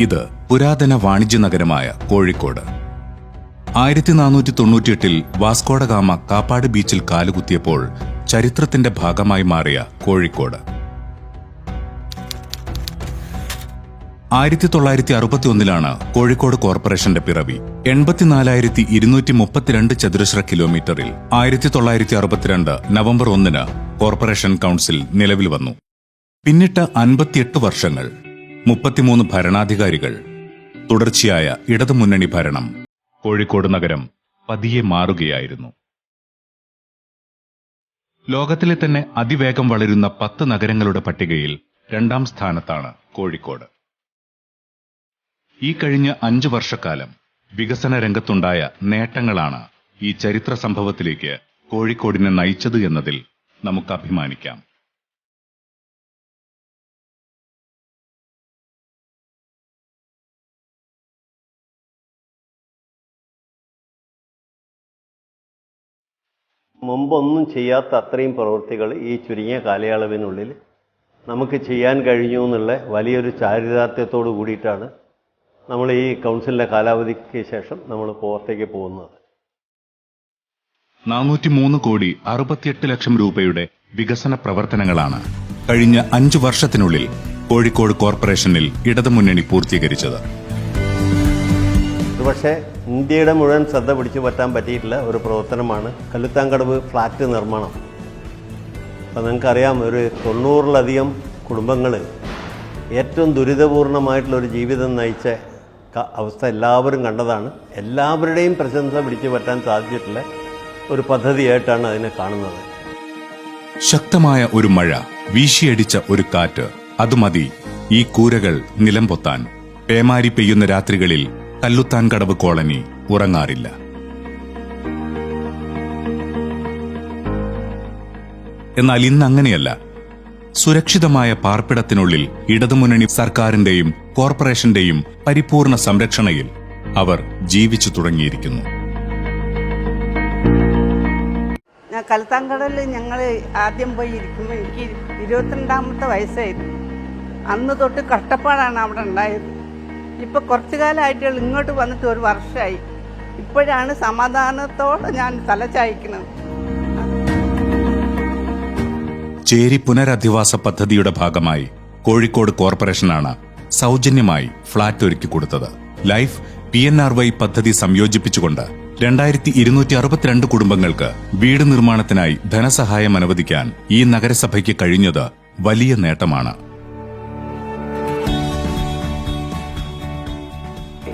ഇത് പുരാതന വാണിജ്യ നഗരമായ കോഴിക്കോട്. ആയിരത്തി നാനൂറ്റി തൊണ്ണൂറ്റിയെട്ടിൽ വാസ്കോഡ ഗാമ കാപ്പാട് ബീച്ചിൽ കാലുകുത്തിയപ്പോൾ ചരിത്രത്തിന്റെ ഭാഗമായി മാറിയ കോഴിക്കോട്. ആയിരത്തി തൊള്ളായിരത്തി അറുപത്തി ഒന്നിലാണ് കോഴിക്കോട് കോർപ്പറേഷന്റെ പിറവി. എൺപത്തിനാലായിരത്തി ഇരുന്നൂറ്റി മുപ്പത്തിരണ്ട് ചതുരശ്ര കിലോമീറ്ററിൽ ആയിരത്തി തൊള്ളായിരത്തി അറുപത്തിരണ്ട് നവംബർ ഒന്നിന് കോർപ്പറേഷൻ കൗൺസിൽ നിലവിൽ വന്നു. പിന്നിട്ട അൻപത്തിയെട്ട് വർഷങ്ങൾ മുപ്പത്തിമൂന്ന് ഭരണാധികാരികൾ. തുടർച്ചയായ ഇടതുമുന്നണി ഭരണം കോഴിക്കോട് നഗരം പതിയെ മാറുകയായിരുന്നു. ലോകത്തിലെ തന്നെ അതിവേഗം വളരുന്ന പത്ത് നഗരങ്ങളുടെ പട്ടികയിൽ രണ്ടാം സ്ഥാനത്താണ് കോഴിക്കോട്. ഈ കഴിഞ്ഞ അഞ്ചു വർഷക്കാലം വികസന രംഗത്തുണ്ടായ നേട്ടങ്ങളാണ് ഈ ചരിത്ര സംഭവത്തിലേക്ക് കോഴിക്കോടിനെ നയിച്ചത് എന്നതിൽ നമുക്ക് അഭിമാനിക്കാം. മുമ്പൊന്നും ചെയ്യാത്ത അത്രയും പ്രവൃത്തികൾ ഈ ചുരുങ്ങിയ കാലയളവിനുള്ളിൽ നമുക്ക് ചെയ്യാൻ കഴിഞ്ഞു എന്നുള്ള വലിയൊരു ചാരിതാർത്ഥ്യത്തോട് കൂടിയിട്ടാണ് നമ്മൾ ഈ കൗൺസിലിന്റെ കാലാവധിക്ക് ശേഷം നമ്മൾ പുറത്തേക്ക് പോകുന്നത്. നാനൂറ്റി മൂന്ന് കോടി അറുപത്തിയെട്ട് ലക്ഷം രൂപയുടെ വികസന പ്രവർത്തനങ്ങളാണ് കഴിഞ്ഞ അഞ്ചു വർഷത്തിനുള്ളിൽ കോഴിക്കോട് കോർപ്പറേഷനിൽ ഇടതുമുന്നണി പൂർത്തീകരിച്ചത്. പക്ഷേ ഇന്ത്യയുടെ മുഴുവൻ ശ്രദ്ധ പിടിച്ചു പറ്റാൻ പറ്റിയിട്ടുള്ള ഒരു പ്രവർത്തനമാണ് കല്ലുത്താങ്കടവ് ഫ്ലാറ്റ് നിർമ്മാണം. അപ്പോൾ നിങ്ങൾക്കറിയാം ഒരു തൊണ്ണൂറിലധികം കുടുംബങ്ങൾ ഏറ്റവും ദുരിതപൂർണമായിട്ടുള്ള ഒരു ജീവിതം നയിച്ച അവസ്ഥ എല്ലാവരും കണ്ടതാണ്. എല്ലാവരുടെയും പ്രശംസ പിടിച്ചു പറ്റാൻ സാധിച്ചിട്ടുള്ള ഒരു പദ്ധതിയായിട്ടാണ് അതിനെ കാണുന്നത്. ശക്തമായ ഒരു മഴ വീശിയടിച്ച ഒരു കാറ്റ് അതുമതി ഈ കൂരകൾ നിലംപൊത്താൻ. പേമാരി പെയ്യുന്ന രാത്രികളിൽ കല്ലുത്താൻ കടവ് കോളനി ഉറങ്ങാറില്ല. എന്നാൽ ഇന്ന് അങ്ങനെയല്ല. സുരക്ഷിതമായ പാർപ്പിടത്തിനുള്ളിൽ ഇടതുമുന്നണി സർക്കാരിന്റെയും കോർപ്പറേഷന്റെയും പരിപൂർണ സംരക്ഷണയിൽ അവർ ജീവിച്ചു തുടങ്ങിയിരിക്കുന്നു. കലത്താങ്കടലിൽ ഞങ്ങൾ ആദ്യം പോയി ഇരിക്കുമ്പോൾ എനിക്ക് ഇരുപത്തിരണ്ടാമത്തെ വയസ്സായിരുന്നു. അന്ന് തൊട്ട് കഷ്ടപ്പാടാണ് അവിടെ ഉണ്ടായത്. ഇപ്പോൾ കുറച്ചു കാലമായിട്ട് ഇങ്ങോട്ട് വന്നിട്ട് ഒരു വർഷമായി. ഇപ്പോഴാണ് സമാധാനത്തോടെ ഞാൻ തലചായ്ക്കുന്നത് ചേരി പുനരധിവാസ പദ്ധതിയുടെ ഭാഗമായി കോഴിക്കോട് കോർപ്പറേഷനാണ് സൗജന്യമായി ഫ്ളാറ്റ് ഒരുക്കി കൊടുത്തത്. Life P N R Y പദ്ധതി സംയോജിപ്പിച്ചുകൊണ്ട് രണ്ടായിരത്തി ഇരുന്നൂറ്റി അറുപത്തിരണ്ട് കുടുംബങ്ങൾക്ക് വീട് നിർമ്മാണത്തിനായി ധനസഹായം അനുവദിക്കാൻ ഈ നഗരസഭയ്ക്ക് കഴിഞ്ഞത് വലിയ നേട്ടമാണ്.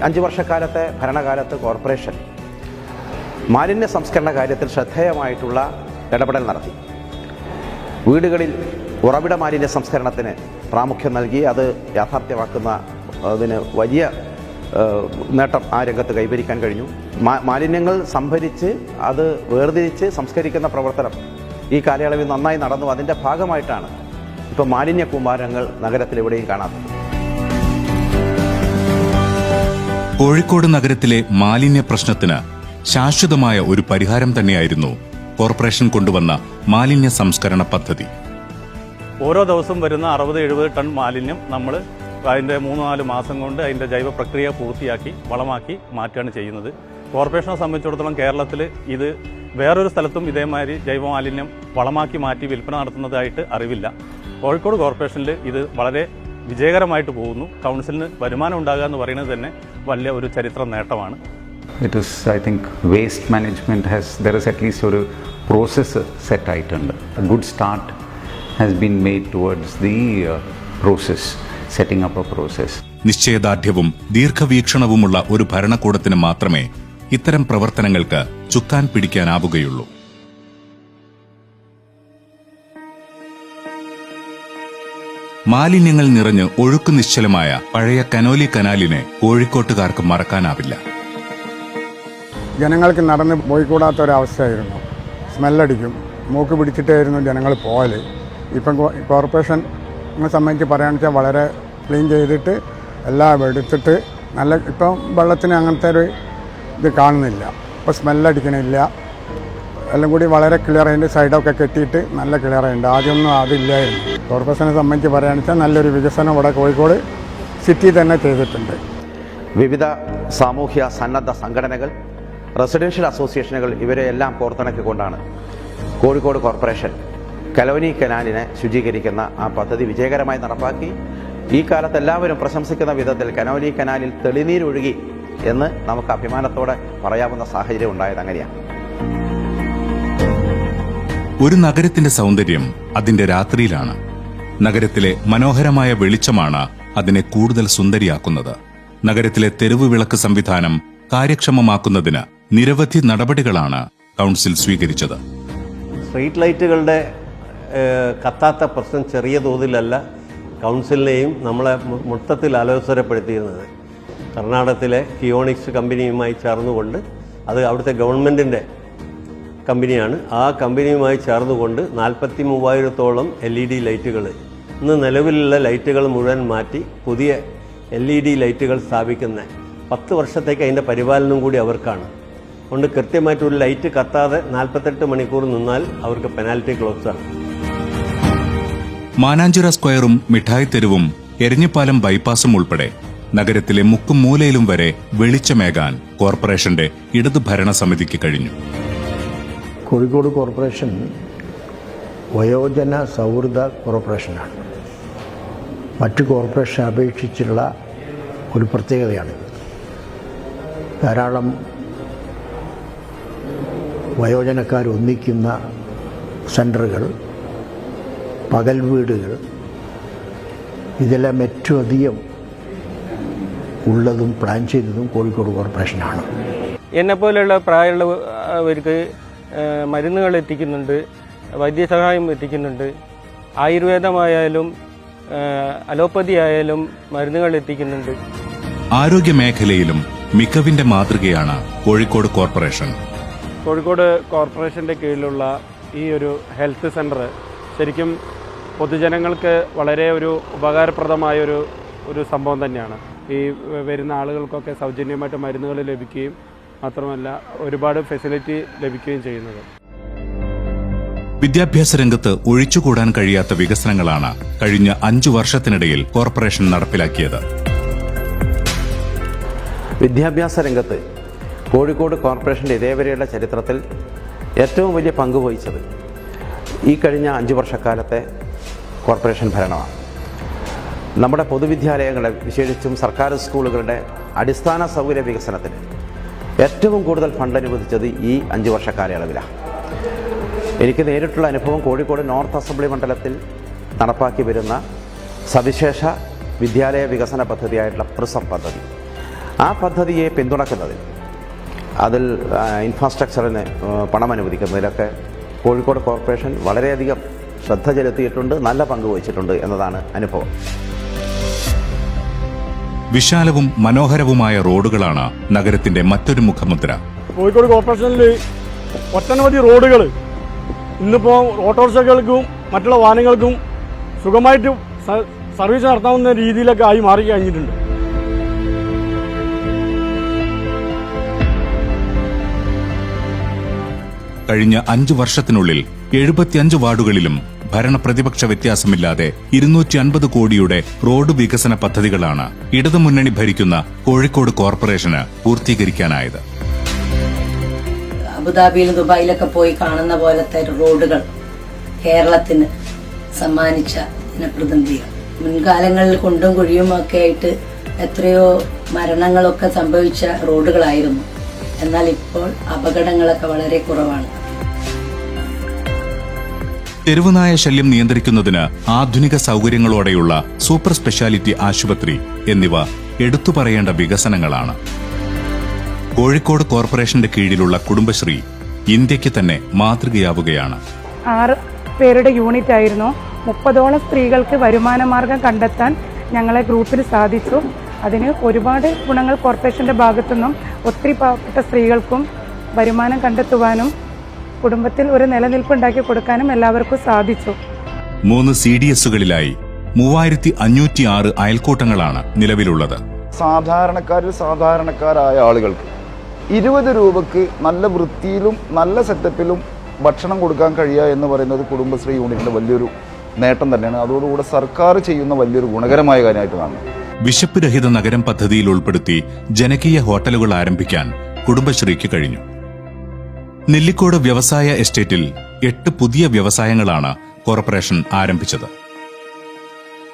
അഞ്ച് വർഷക്കാലത്തെ ഭരണകാലത്ത് കോർപ്പറേഷൻ മാലിന്യ സംസ്കരണ കാര്യത്തിൽ ശ്രദ്ധേയമായിട്ടുള്ള ഇടപെടൽ നടത്തി. വീടുകളിൽ ഉറവിട മാലിന്യ സംസ്കരണത്തിന് പ്രാമുഖ്യം നൽകി അത് യാഥാർത്ഥ്യമാക്കുന്ന അതിന് വലിയ നേട്ടം ആ രംഗത്ത് കൈവരിക്കാൻ കഴിഞ്ഞു. മാലിന്യങ്ങൾ സംഭരിച്ച് അത് വേർതിരിച്ച് സംസ്കരിക്കുന്ന പ്രവർത്തനം ഈ കാലയളവിൽ നന്നായി നടന്നു. അതിന്റെ ഭാഗമായിട്ടാണ് ഇപ്പോൾ മാലിന്യ കൂമ്പാരങ്ങൾ നഗരത്തിലെവിടെയും കാണാത്തത്. കോഴിക്കോട് നഗരത്തിലെ മാലിന്യ പ്രശ്നത്തിന് ശാശ്വതമായ ഒരു പരിഹാരം തന്നെയായിരുന്നു കോർപ്പറേഷൻ കൊണ്ടുവന്ന മാലിന്യ സംസ്കരണ പദ്ധതി. ഓരോ ദിവസം വരുന്ന അറുപത് എഴുപത് ടൺ മാലിന്യം നമ്മൾ അതിന്റെ മൂന്ന് നാല് മാസം കൊണ്ട് അതിന്റെ ജൈവ പ്രക്രിയ പൂർത്തിയാക്കി വളമാക്കി മാറ്റുകയാണ് ചെയ്യുന്നത്. കോർപ്പറേഷനെ സംബന്ധിച്ചിടത്തോളം കേരളത്തിൽ ഇത് വേറൊരു സ്ഥലത്തും ഇതേമാതിരി ജൈവ മാലിന്യം വളമാക്കി മാറ്റി വിൽപ്പന നടത്തുന്നതായിട്ട് അറിവില്ല. കോഴിക്കോട് കോർപ്പറേഷനിൽ ഇത് വളരെ വിജയകരമായിട്ട് പോകുന്നു. കൗൺസിലിന് വരുമാനം ഉണ്ടാകുക എന്ന് പറയുന്നത് തന്നെ വലിയ ഒരു ചരിത്ര നേട്ടമാണ്. It is I think waste management has there is at least ഒരു പ്രോസസ്സ് സെറ്റ് ആയിട്ടുണ്ട്. Good start has been made towards the process setting up a process നിശ്ചയദാർഢ്യവും ദീർഘവീക്ഷണവുമുള്ള ഒരു ഭരണകൂടത്തിന് മാത്രമേ ഇത്തരം പ്രവർത്തനങ്ങൾക്ക് ചുക്കാൻ പിടിക്കാനാവുകയുള്ളൂ. മാലിന്യങ്ങൾ നിറഞ്ഞ് ഒഴുക്ക് നിശ്ചലമായ പഴയ കനോലി കനാലിനെ കോഴിക്കോട്ടുകാർക്ക് മറക്കാനാവില്ല. ജനങ്ങൾക്ക് നടന്ന് പോയിക്കൂടാത്ത ഒരവസ്ഥയായിരുന്നു സ്മെല്ലടിക്കും. മൂക്ക് പിടിച്ചിട്ടായിരുന്നു ജനങ്ങൾ പോകൽ ഇപ്പം കോർപ്പറേഷൻ സംബന്ധിച്ച് പറയുകയാണെന്ന് വെച്ചാൽ വളരെ ക്ലീൻ ചെയ്തിട്ട് എല്ലാം എടുത്തിട്ട് നല്ല ഇപ്പം വെള്ളത്തിന് അങ്ങനത്തെ ഒരു ഇത് കാണുന്നില്ല. ഇപ്പോൾ സ്മെല്ലടിക്കണില്ല. എല്ലാം കൂടി വളരെ ക്ലിയർ ആയിട്ട് സൈഡൊക്കെ കെട്ടിയിട്ട് നല്ല ക്ലിയർ ആയിട്ടുണ്ട്. ആദ്യമൊന്നും അതില്ലായിരുന്നു. കോർപ്പറേഷനെ സംബന്ധിച്ച് പറയുകയാണെന്ന് വെച്ചാൽ നല്ലൊരു വികസനം ഇവിടെ കോഴിക്കോട് സിറ്റി തന്നെ ചെയ്തിട്ടുണ്ട്. വിവിധ സാമൂഹ്യ സന്നദ്ധ സംഘടനകൾ റെസിഡൻഷ്യൽ അസോസിയേഷനുകൾ ഇവരെയെല്ലാം കോർത്തിണക്കിക്കൊണ്ടാണ് കോഴിക്കോട് കോർപ്പറേഷൻ കലോനി കനാലിനെ ശുചീകരിക്കുന്ന ആ പദ്ധതി വിജയകരമായി നടപ്പാക്കി. ഈ കാലത്ത് എല്ലാവരും പ്രശംസിക്കുന്ന വിധത്തിൽ കനോലി കനാലിൽ തെളിനീരൊഴുകി എന്ന് നമുക്ക് അഭിമാനത്തോടെ പറയാവുന്ന സാഹചര്യം ഉണ്ടായത് അങ്ങനെയാണ്. ഒരു നഗരത്തിന്റെ സൗന്ദര്യം അതിന്റെ രാത്രിയിലാണ്. നഗരത്തിലെ മനോഹരമായ വെളിച്ചമാണ് അതിനെ കൂടുതൽ സുന്ദരിയാക്കുന്നത്. നഗരത്തിലെ തെരുവ് വിളക്ക് സംവിധാനം കാര്യക്ഷമമാക്കുന്നതിന് നിരവധി നടപടികളാണ് കൗൺസിൽ സ്വീകരിച്ചത്. സ്ട്രീറ്റ് ലൈറ്റുകളുടെ കത്താത്ത പ്രശ്നം ചെറിയ തോതിലല്ല കൗൺസിലിനെയും നമ്മളെ മൊത്തത്തിൽ അലോസരപ്പെടുത്തിയിരുന്നത് കർണാടകത്തിലെ കിയോണിക്സ് കമ്പനിയുമായി ചേർന്നുകൊണ്ട് അത് അവിടുത്തെ ഗവൺമെന്റിന്റെ കമ്പനിയാണ്. ആ കമ്പനിയുമായി ചേർന്നുകൊണ്ട് നാൽപ്പത്തി മൂവായിരത്തോളം എൽ ഇ ഡി ലൈറ്റുകൾ ഇന്ന് നിലവിലുള്ള ലൈറ്റുകൾ മുഴുവൻ മാറ്റി പുതിയ എൽ ഇ ഡി ലൈറ്റുകൾ സ്ഥാപിക്കുന്ന പത്ത് വർഷത്തേക്ക് അതിന്റെ പരിപാലനം കൂടി അവർക്കാണ്. അതുകൊണ്ട് കൃത്യമായിട്ട് ഒരു ലൈറ്റ് കത്താതെ നാൽപ്പത്തെട്ട് മണിക്കൂർ നിന്നാൽ അവർക്ക് പെനാൽറ്റി ക്ലോസാണ്. ആണ് മാനാഞ്ചിറ സ്ക്വയറും മിഠായി തെരുവും എരഞ്ഞിപ്പാലം ബൈപ്പാസും ഉൾപ്പെടെ നഗരത്തിലെ മുക്കും മൂലയിലും വരെ വെളിച്ചമേകാൻ കോർപ്പറേഷന്റെ ഇടത് ഭരണസമിതിക്ക് കഴിഞ്ഞു. കോഴിക്കോട് കോർപ്പറേഷൻ വയോജന സൗഹൃദ കോർപ്പറേഷനാണ്. മറ്റ് കോർപ്പറേഷൻ അപേക്ഷിച്ചുള്ള ഒരു പ്രത്യേകതയാണ്. ധാരാളം വയോജനക്കാർ ഒന്നിക്കുന്ന സെന്ററുകൾ പകൽ വീടുകൾ ഇതെല്ലാം ഏറ്റവും അധികം ഉള്ളതും പ്ലാൻ ചെയ്തതും കോഴിക്കോട് കോർപ്പറേഷനാണ്. എന്നെ എന്നെപ്പോലെയുള്ള പ്രായമുള്ളവർക്ക് മരുന്നുകൾ എത്തിക്കുന്നുണ്ട് വൈദ്യസഹായം എത്തിക്കുന്നുണ്ട്. ആയുർവേദമായാലും അലോപ്പതി ആയാലും മരുന്നുകൾ എത്തിക്കുന്നുണ്ട്. ആരോഗ്യ മേഖലയിലും മികവിന്റെ മാതൃകയാണ് കോഴിക്കോട് കോർപ്പറേഷൻ. കോഴിക്കോട് കോർപ്പറേഷന്റെ കീഴിലുള്ള ഈ ഒരു ഹെൽത്ത് സെന്റർ ശരിക്കും പൊതുജനങ്ങൾക്ക് വളരെ ഒരു ഉപകാരപ്രദമായ ഒരു ഒരു സംഭവം തന്നെയാണ്. ഈ വരുന്ന ആളുകൾക്കൊക്കെ സൗജന്യമായിട്ട് മരുന്നുകൾ ലഭിക്കുകയും മാത്രമല്ല ഒരുപാട് ഫെസിലിറ്റി ലഭിക്കുകയും ചെയ്യുന്നത്. വിദ്യാഭ്യാസ രംഗത്ത് ഒഴിച്ചുകൂടാൻ കഴിയാത്ത വികസനങ്ങളാണ് കഴിഞ്ഞ അഞ്ചു വർഷത്തിനിടയിൽ കോർപ്പറേഷൻ നടപ്പിലാക്കിയത്. വിദ്യാഭ്യാസ രംഗത്ത് കോഴിക്കോട് കോർപ്പറേഷന്റെ ഇതേവരെയുള്ള ചരിത്രത്തിൽ ഏറ്റവും വലിയ പങ്ക് വഹിച്ചത് ഈ കഴിഞ്ഞ അഞ്ച് വർഷക്കാലത്തെ കോർപ്പറേഷൻ ഭരണമാണ്. നമ്മുടെ പൊതുവിദ്യാലയങ്ങളെ വിശേഷിച്ചും സർക്കാർ സ്കൂളുകളുടെ അടിസ്ഥാന സൗകര്യ വികസനത്തിന് ഏറ്റവും കൂടുതൽ ഫണ്ട് അനുവദിച്ചത് ഈ അഞ്ച് വർഷ കാലയളവിലാണ് എനിക്ക് നേരിട്ടുള്ള അനുഭവം കോഴിക്കോട് നോർത്ത് അസംബ്ലി മണ്ഡലത്തിൽ നടപ്പാക്കി വരുന്ന സവിശേഷ വിദ്യാലയ വികസന പദ്ധതിയായിട്ടുള്ള പ്രിസം പദ്ധതി. ആ പദ്ധതിയെ പിന്തുണക്കുന്നതിൽ അതിൽ ഇൻഫ്രാസ്ട്രക്ചറിന് പണം അനുവദിക്കുന്നതിലൊക്കെ കോഴിക്കോട് കോർപ്പറേഷൻ വളരെയധികം ശ്രദ്ധ ചെലുത്തിയിട്ടുണ്ട് നല്ല പങ്ക് വഹിച്ചിട്ടുണ്ട് എന്നതാണ് അനുഭവം. വിശാലവും മനോഹരവുമായ റോഡുകളാണ് നഗരത്തിന്റെ മറ്റൊരു മുഖമുദ്ര. കോഴിക്കോട് കോർപ്പറേഷനിൽ ഒട്ടനവധി റോഡുകൾ ഇന്നിപ്പോൾ ഓട്ടോറിക്ഷകൾക്കും മറ്റുള്ള വാഹനങ്ങൾക്കും സുഖമായിട്ട് സർവീസ് നടത്താവുന്ന രീതിയിലൊക്കെ ആയി മാറി കഴിഞ്ഞിട്ടുണ്ട്. കഴിഞ്ഞ അഞ്ചു വർഷത്തിനുള്ളിൽ എഴുപത്തിയഞ്ച് വാർഡുകളിലും ഭരണ പ്രതിപക്ഷ വ്യത്യാസമില്ലാതെ ഇരുന്നൂറ്റി അൻപത് കോടിയുടെ റോഡ് വികസന പദ്ധതികളാണ് ഇടതുമുന്നണി ഭരിക്കുന്ന കോഴിക്കോട് കോർപ്പറേഷന് പൂർത്തീകരിക്കാനായത്. അബുദാബിയിലും ദുബായിലൊക്കെ പോയി കാണുന്ന പോലത്തെ റോഡുകൾ കേരളത്തിന് സമ്മാനിച്ച ജനപ്രതിനിധികൾ. മുൻകാലങ്ങളിൽ കുണ്ടും കുഴിയും ഒക്കെ ആയിട്ട് എത്രയോ മരണങ്ങളൊക്കെ സംഭവിച്ച റോഡുകളായിരുന്നു. എന്നാൽ ഇപ്പോൾ അപകടങ്ങളൊക്കെ വളരെ കുറവാണ്. തെരുവുനായ ശല്യം നിയന്ത്രിക്കുന്നതിന് ആധുനിക സൗകര്യങ്ങളോടെയുള്ള സൂപ്പർ സ്പെഷ്യാലിറ്റി ആശുപത്രി എന്നിവ എടുത്തു പറയേണ്ട വികസനങ്ങളാണ്. കോഴിക്കോട് കോർപ്പറേഷന്റെ കീഴിലുള്ള കുടുംബശ്രീ ഇന്ത്യയ്ക്ക് തന്നെ മാതൃകയാവുകയാണ്. ആറ് പേരുടെ യൂണിറ്റ് ആയിരുന്നു. മുപ്പതോളം സ്ത്രീകൾക്ക് വരുമാന മാർഗം കണ്ടെത്താൻ ഞങ്ങളെ ഗ്രൂപ്പിന് സാധിച്ചു. അതിന് ഒരുപാട് ഗുണങ്ങൾ കോർപ്പറേഷന്റെ ഭാഗത്തുനിന്നും ഒത്തിരി പാവപ്പെട്ട സ്ത്രീകൾക്കും വരുമാനം കണ്ടെത്തുവാനും കുടുംബത്തിൽ ഒരു നിലനിൽപ്പുണ്ടാക്കി കൊടുക്കാനും എല്ലാവർക്കും സാധിച്ചു. മൂന്ന് സി ഡി എസുകളിലായി മൂവായിരത്തി അഞ്ഞൂറ്റി ആറ് അയൽക്കൂട്ടങ്ങളാണ് നിലവിലുള്ളത്. സാധാരണക്കാരിൽ സാധാരണക്കാരായ ആളുകൾക്ക് ഇരുപത് രൂപക്ക് നല്ല വൃത്തിയിലും നല്ല സെറ്റപ്പിലും ഭക്ഷണം കൊടുക്കാൻ കഴിയുക എന്ന് പറയുന്നത് കുടുംബശ്രീ യൂണിറ്റിന്റെ വലിയൊരു നേട്ടം തന്നെയാണ്. അതോടുകൂടെ സർക്കാർ ചെയ്യുന്ന വലിയൊരു ഗുണകരമായ കാര്യമായിട്ട് കാണുന്നത് വിശപ്പ് രഹിത നഗരം പദ്ധതിയിൽ ഉൾപ്പെടുത്തി ജനകീയ ഹോട്ടലുകൾ ആരംഭിക്കാൻ കുടുംബശ്രീക്ക് കഴിഞ്ഞു. നെല്ലിക്കോട് വ്യവസായ എസ്റ്റേറ്റിൽ എട്ട് പുതിയ വ്യവസായങ്ങളാണ് കോർപ്പറേഷൻ ആരംഭിച്ചത്.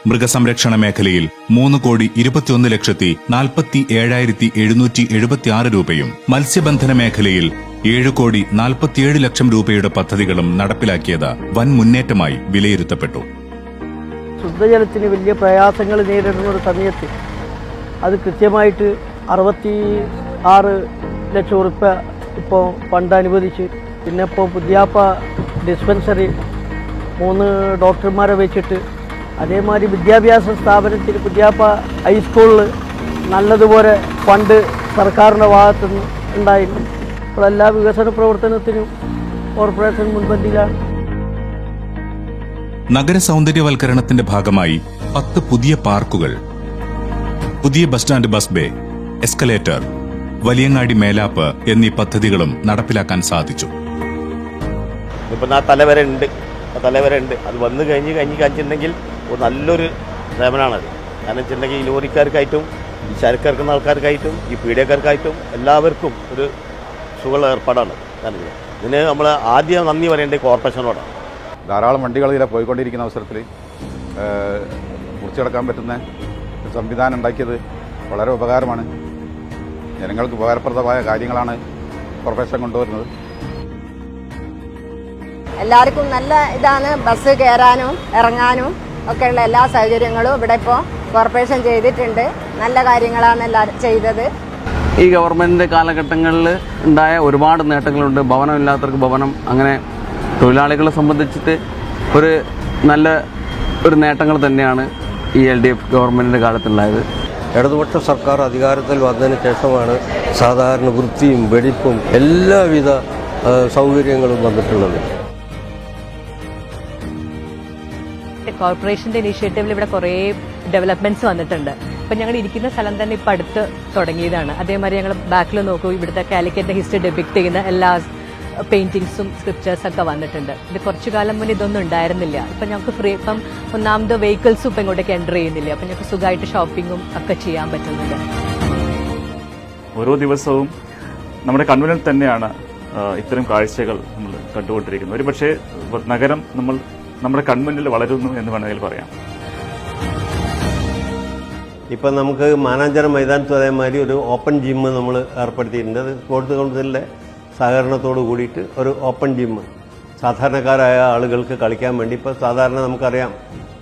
മൃഗസംരക്ഷണ മേഖലയിൽ മൂന്ന് കോടി ഇരുപത്തിയൊന്ന് ലക്ഷത്തി നാൽപ്പത്തി ഏഴായിരത്തി എഴുന്നൂറ്റി എഴുപത്തിയാറ് രൂപയും മത്സ്യബന്ധന മേഖലയിൽ ഏഴ് കോടി നാൽപ്പത്തിയേഴ് ലക്ഷം രൂപയുടെ പദ്ധതികളും നടപ്പിലാക്കിയത് വൻ മുന്നേറ്റമായി വിലയിരുത്തപ്പെട്ടു. ശുദ്ധജലത്തിന് വലിയ പ്രയാസങ്ങൾ നേരിടുന്ന ഒരു സമയത്ത് അത് കൃത്യമായിട്ട് അറുപത്തി ആറ് ലക്ഷം ഉറുപ്പ ഇപ്പോൾ ഫണ്ട് അനുവദിച്ച് പിന്നെ ഇപ്പോൾ പുതിയാപ്പ ഡിസ്പെൻസറി മൂന്ന് ഡോക്ടർമാരെ വെച്ചിട്ട് അതേമാതിരി വിദ്യാഭ്യാസ സ്ഥാപനത്തിൽ പുതിയാപ്പ ഹൈസ്കൂളിൽ നല്ലതുപോലെ ഫണ്ട് സർക്കാരിന്റെ ഭാഗത്തുനിന്ന് ഉണ്ടായിരുന്നു. അപ്പോൾ എല്ലാ വികസന പ്രവർത്തനത്തിനും കോർപ്പറേഷൻ മുൻപന്തിയിലാണ് നഗര സൗന്ദര്യവൽക്കരണത്തിന്റെ ഭാഗമായി പത്ത് പുതിയ പാർക്കുകൾ. പുതിയ bus stand bus bay escalator Valiyangadi മേലാപ്പ് എന്നീ പദ്ധതികളും നടപ്പിലാക്കാൻ സാധിച്ചു. ഇപ്പം ആ തലവരുണ്ട് ആ തലവര ഉണ്ട്. അത് വന്നു കഴിഞ്ഞ് കഴിഞ്ഞ് കഴിച്ചിട്ടുണ്ടെങ്കിൽ ഒരു നല്ലൊരു സേവനമാണത് കാരണം വെച്ചിട്ടുണ്ടെങ്കിൽ ഈ ലോറിക്കാർക്കായിട്ടും ഈ ചരക്കിറക്കുന്ന ആൾക്കാർക്കായിട്ടും ഈ പീഡിയക്കാർക്കായിട്ടും എല്ലാവർക്കും ഒരു സുഖമുള്ള ഏർപ്പാടാണ്. കാരണം ഇതിന് നമ്മൾ ആദ്യം നന്ദി പറയേണ്ടത് കോർപ്പറേഷനോടാണ്. ധാരാളം വണ്ടികൾ ഇതിലെ പോയിക്കൊണ്ടിരിക്കുന്ന അവസരത്തിൽ മുറിച്ചെടുക്കാൻ പറ്റുന്ന സംവിധാനം ഉണ്ടാക്കിയത് വളരെ ഉപകാരമാണ്. ജനങ്ങൾക്ക് ഉപകാരപ്രദമായ കാര്യങ്ങളാണ് കോർപ്പറേഷൻ കൊണ്ടുവരുന്നത്. എല്ലാവർക്കും നല്ല ഇതാണ് ബസ് കയറാനും ഇറങ്ങാനും. ഒക്കെയുള്ള എല്ലാ സൗകര്യങ്ങളും ഇവിടെ ഇപ്പോൾ കോർപ്പറേഷൻ ചെയ്തിട്ടുണ്ട്. നല്ല കാര്യങ്ങളാണ് എല്ലാവരും ചെയ്തത്. ഈ ഗവൺമെന്റിന്റെ കാലഘട്ടങ്ങളിൽ ഉണ്ടായ ഒരുപാട് നേട്ടങ്ങളുണ്ട്. ഭവനമില്ലാത്തവർക്ക് ഭവനം അങ്ങനെ തൊഴിലാളികളെ സംബന്ധിച്ചിട്ട് ഒരു നല്ല ഒരു നേട്ടങ്ങൾ തന്നെയാണ് ഈ എൽ ഡി എഫ് ഗവൺമെന്റിന്റെ കാലത്തുണ്ടായത്. ഇടതുപക്ഷ സർക്കാർ അധികാരത്തിൽ വന്നതിന് ശേഷമാണ് സാധാരണ വൃത്തിയും വെടിപ്പും എല്ലാവിധ സൗകര്യങ്ങളും വന്നിട്ടുള്ളത്. കോർപ്പറേഷന്റെ ഇനീഷ്യേറ്റീവിൽ ഇവിടെ കുറേ ഡെവലപ്മെന്റ്സ് വന്നിട്ടുണ്ട്. അപ്പം ഞങ്ങൾ ഇരിക്കുന്ന സ്ഥലം തന്നെ ഇപ്പം അടുത്ത് തുടങ്ങിയതാണ്. അതേമാതിരി ഞങ്ങൾ ബാക്കിൽ നോക്കൂ ഇവിടുത്തെ കാലിക്കറ്റിന്റെ ഹിസ്റ്ററി ഡെപിക്ട് ചെയ്യുന്ന എല്ലാ പെയിന്റിങ്സും സ്ക്രിപ്റ്റേഴ്സ് ഒക്കെ വന്നിട്ടുണ്ട്. ഇത് കുറച്ചു കാലം മുന്നേ ഇതൊന്നും ഉണ്ടായിരുന്നില്ല. ഇപ്പം ഞങ്ങൾക്ക് ഫ്രീ ഇപ്പം ഒന്നാമത് വെഹിക്കിൾസും ഇപ്പം ഇങ്ങോട്ടേക്ക് എന്റർ ചെയ്യുന്നില്ല. അപ്പം ഞങ്ങൾക്ക് സുഖമായിട്ട് ഷോപ്പിങ്ങും ഒക്കെ ചെയ്യാൻ പറ്റുന്നുണ്ട്. ഓരോ ദിവസവും നമ്മുടെ കൺവെനിൽ തന്നെയാണ് ഇത്തരം കാഴ്ചകൾ നമ്മൾ കണ്ടുകൊണ്ടിരിക്കുന്നത്. ഒരു പക്ഷേ നഗരം നമ്മൾ നമ്മുടെ കൺമുന്നിൽ വളരുന്നു എന്ന് വേണമെങ്കിൽ പറയാം. ഇപ്പം നമുക്ക് മാനാഞ്ചിറ മൈതാനത്ത് അതേമാതിരി ഒരു ഓപ്പൺ ജിമ്മ് നമ്മൾ ഏർപ്പെടുത്തിയിട്ടുണ്ട്. അത് സ്പോർട്സ് കൗൺസിലിന്റെ സഹകരണത്തോട് കൂടിയിട്ട് ഒരു ഓപ്പൺ ജിമ്മ് സാധാരണക്കാരായ ആളുകൾക്ക് കളിക്കാൻ വേണ്ടി. ഇപ്പോൾ സാധാരണ നമുക്കറിയാം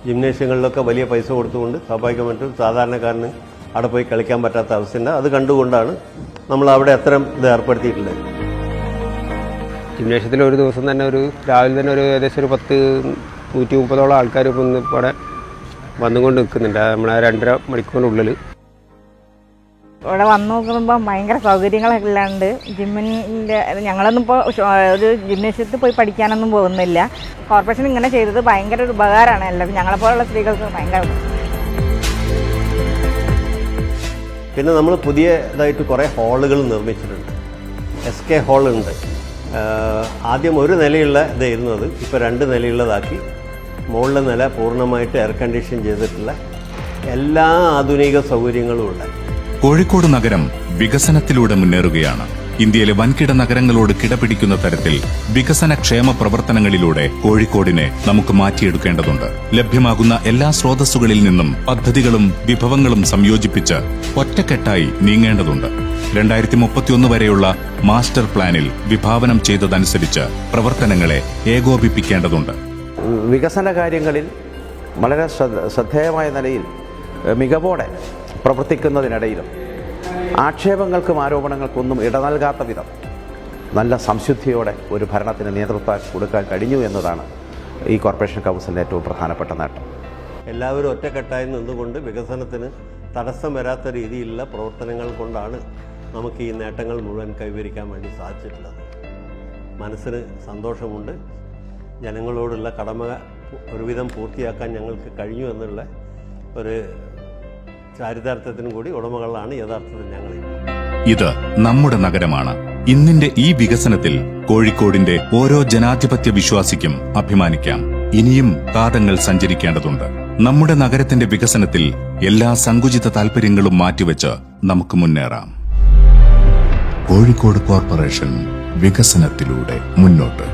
ജിംനേഷ്യങ്ങളിലൊക്കെ വലിയ പൈസ കൊടുത്തുകൊണ്ട് സ്വാഭാവികമായിട്ടും സാധാരണക്കാരന് അവിടെ പോയി കളിക്കാൻ പറ്റാത്ത അവസ്ഥയുണ്ട്. അത് കണ്ടുകൊണ്ടാണ് നമ്മൾ അവിടെ അത്തരം ഇത് ഏർപ്പെടുത്തിയിട്ടുള്ളത്. ജിംനേഷ്യത്തിൽ ഒരു ദിവസം തന്നെ ഒരു രാവിലെ തന്നെ ഒരു ഏകദേശം ഒരു പത്ത് നൂറ്റി മുപ്പതോളം ആൾക്കാർ ഇപ്പം ഇന്ന് ഇവിടെ വന്നുകൊണ്ട് നിൽക്കുന്നുണ്ട്. നമ്മളെ രണ്ടര മണിക്കൂറിനുള്ളിൽ ഇവിടെ വന്നു നോക്കുമ്പോൾ ഭയങ്കര സൗകര്യങ്ങളൊക്കെ ഇല്ലാണ്ട് ജിമ്മിന്റെ ഞങ്ങളൊന്നും ഇപ്പോൾ ഒരു ജിംനേഷ്യത്തിൽ പോയി പഠിക്കാനൊന്നും പോകുന്നില്ല. കോർപ്പറേഷൻ ഇങ്ങനെ ചെയ്തത് ഭയങ്കര ഒരു ഉപകാരമാണ് എല്ലാവരും ഞങ്ങളെപ്പോലുള്ള സ്ത്രീകൾക്ക് ഭയങ്കര പിന്നെ നമ്മൾ പുതിയതായിട്ട് കുറേ ഹാളുകൾ നിർമ്മിച്ചിട്ടുണ്ട്. എസ് കെ ഹാളുണ്ട്. ആദ്യം ഒരു നിലയുള്ള ഇതായിരുന്നു അത് ഇപ്പോൾ രണ്ട് നിലയുള്ളതാക്കി. മുകളിലെ നില പൂർണമായിട്ട് എയർ കണ്ടീഷൻ ചെയ്തിട്ടുള്ള എല്ലാ ആധുനിക സൗകര്യങ്ങളും ഉണ്ട്. കോഴിക്കോട് നഗരം വികസനത്തിലൂടെ മുന്നേറുകയാണ്. ഇന്ത്യയിലെ വൻകിട നഗരങ്ങളോട് കിടപിടിക്കുന്ന തരത്തിൽ വികസന ക്ഷേമ പ്രവർത്തനങ്ങളിലൂടെ കോഴിക്കോടിനെ നമുക്ക് മാറ്റിയെടുക്കേണ്ടതുണ്ട്. ലഭ്യമാകുന്ന എല്ലാ സ്രോതസ്സുകളിൽ നിന്നും പദ്ധതികളും വിഭവങ്ങളും സംയോജിപ്പിച്ച് ഒറ്റക്കെട്ടായി നീങ്ങേണ്ടതുണ്ട്. രണ്ടായിരത്തി മുപ്പത്തിയൊന്ന് വരെയുള്ള മാസ്റ്റർ പ്ലാനിൽ വിഭാവനം ചെയ്തതനുസരിച്ച് പ്രവർത്തനങ്ങളെ ഏകോപിപ്പിക്കേണ്ടതുണ്ട്. വികസന കാര്യങ്ങളിൽ വളരെ ശ്രദ്ധ- ശ്രദ്ധേയമായ നിലയിൽ മികവോടെ പ്രവർത്തിക്കുന്നതിനിടയിലും ആക്ഷേപങ്ങൾക്കും ആരോപണങ്ങൾക്കൊന്നും ഇട നൽകാത്ത വിധം നല്ല സംശുദ്ധിയോടെ ഒരു ഭരണത്തിന് നേതൃത്വം കൊടുക്കാൻ കഴിഞ്ഞു എന്നതാണ് ഈ കോർപ്പറേഷൻ കൗൺസിലിന്റെ ഏറ്റവും പ്രധാനപ്പെട്ട നേട്ടം. എല്ലാവരും ഒറ്റക്കെട്ടായി നിന്നുകൊണ്ട് വികസനത്തിന് തടസ്സം വരാത്ത രീതിയിലുള്ള പ്രവർത്തനങ്ങൾ കൊണ്ടാണ് നമുക്ക് ഈ നേട്ടങ്ങൾ മുഴുവൻ കൈവരിക്കാൻ വേണ്ടി സാധിച്ചിട്ടുള്ളത്. മനസ്സിന് സന്തോഷമുണ്ട്. ജനങ്ങളോടുള്ള കടമ ഒരുവിധം പൂർത്തിയാക്കാൻ ഞങ്ങൾക്ക് കഴിഞ്ഞു എന്നുള്ള ഒരു ചാരിതാർത്ഥ്യത്തിനും കൂടി ഉടമകളാണ് യഥാർത്ഥത്തിൽ ഞങ്ങൾ ഇത് നമ്മുടെ നഗരമാണ്. ഇന്നിന്റെ ഈ വികസനത്തിൽ കോഴിക്കോടിന്റെ ഓരോ ജനാധിപത്യ വിശ്വാസിക്കും അഭിമാനിക്കാം. ഇനിയും കാതങ്ങൾ സഞ്ചരിക്കേണ്ടതുണ്ട്. നമ്മുടെ നഗരത്തിന്റെ വികസനത്തിൽ എല്ലാ സങ്കുചിത താൽപര്യങ്ങളും മാറ്റിവെച്ച് നമുക്ക് മുന്നേറാം. കോഴിക്കോട് കോർപ്പറേഷൻ വികസനത്തിലൂടെ മുന്നോട്ട്.